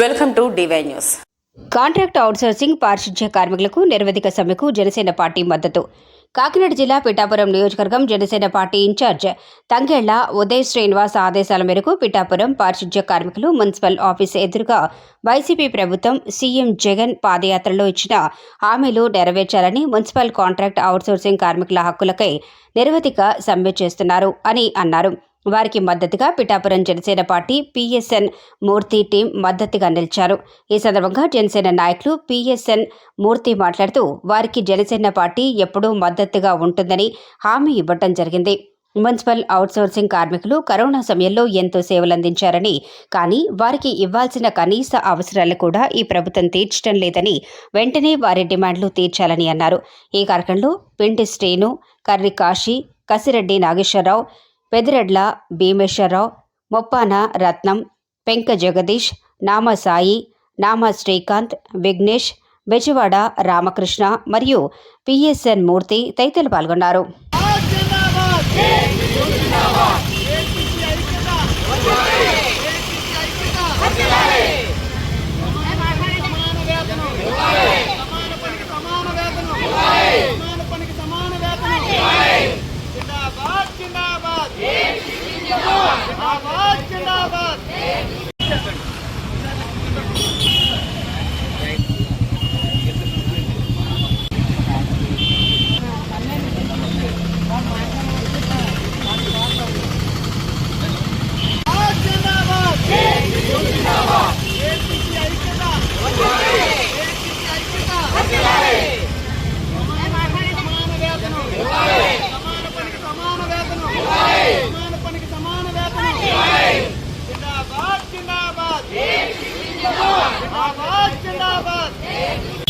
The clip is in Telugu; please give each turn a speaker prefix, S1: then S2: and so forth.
S1: Welcome to DY news.
S2: Contract outsourcing పారిశుధ్య కార్మికులకు నిర్వధిక సమ్మెకు జనసేన పార్టీ మద్దతు. కాకినాడ జిల్లా పిఠాపురం నియోజకవర్గం జనసేన పార్టీ ఇన్ఛార్జ్ తంగెళ్ళ ఉదయ్ శ్రీనివాస్ ఆదేశాల మేరకు పిఠాపురం పారిశుధ్య కార్మికులు మున్సిపల్ ఆఫీస్ ఎదురుగా వైసీపీ ప్రభుత్వం సీఎం జగన్ పాదయాత్రలో ఇచ్చిన హామీలు నెరవేర్చాలని మున్సిపల్ కాంట్రాక్ట్ అవుట్సోర్సింగ్ కార్మికుల హక్కులకై నిర్వధిక సమ్మె చేస్తున్నారు అని అన్నారు. వారికి మద్దతుగా Pithapuram Janasena party PSN Murthy team మద్దతుగా నిలిచారు. ఈ సందర్భంగా జనసేన నాయకులు పిఎస్ఎన్ మూర్తి మాట్లాడుతూ వారికి జనసేన పార్టీ ఎప్పుడూ మద్దతుగా ఉంటుందని హామీ ఇవ్వటం జరిగింది. మున్సిపల్ అవుట్సోర్సింగ్ కార్మికులు కరోనా సమయంలో ఎంతో సేవలందించారని కానీ వారికి ఇవ్వాల్సిన కనీస అవసరాలు కూడా ఈ ప్రభుత్వం తీర్చడం లేదని వెంటనే వారి డిమాండ్లు తీర్చాలని అన్నారు. ఈ కార్యక్రమంలో పిండి శ్రీను కర్రి కాశీ కసిరెడ్డి నాగేశ్వరరావు పెదిరెడ్ల భీమేశ్వరరావు మొప్పాన రత్నం పెంక జగదీష్ నామ సాయి నామ శ్రీకాంత్ విఘ్నేష్ బెజవాడ రామకృష్ణ మరియు పిఎస్ఎన్ మూర్తి తదితరులు పాల్గొన్నారు.
S3: जिंदाबाद जिंदाबाद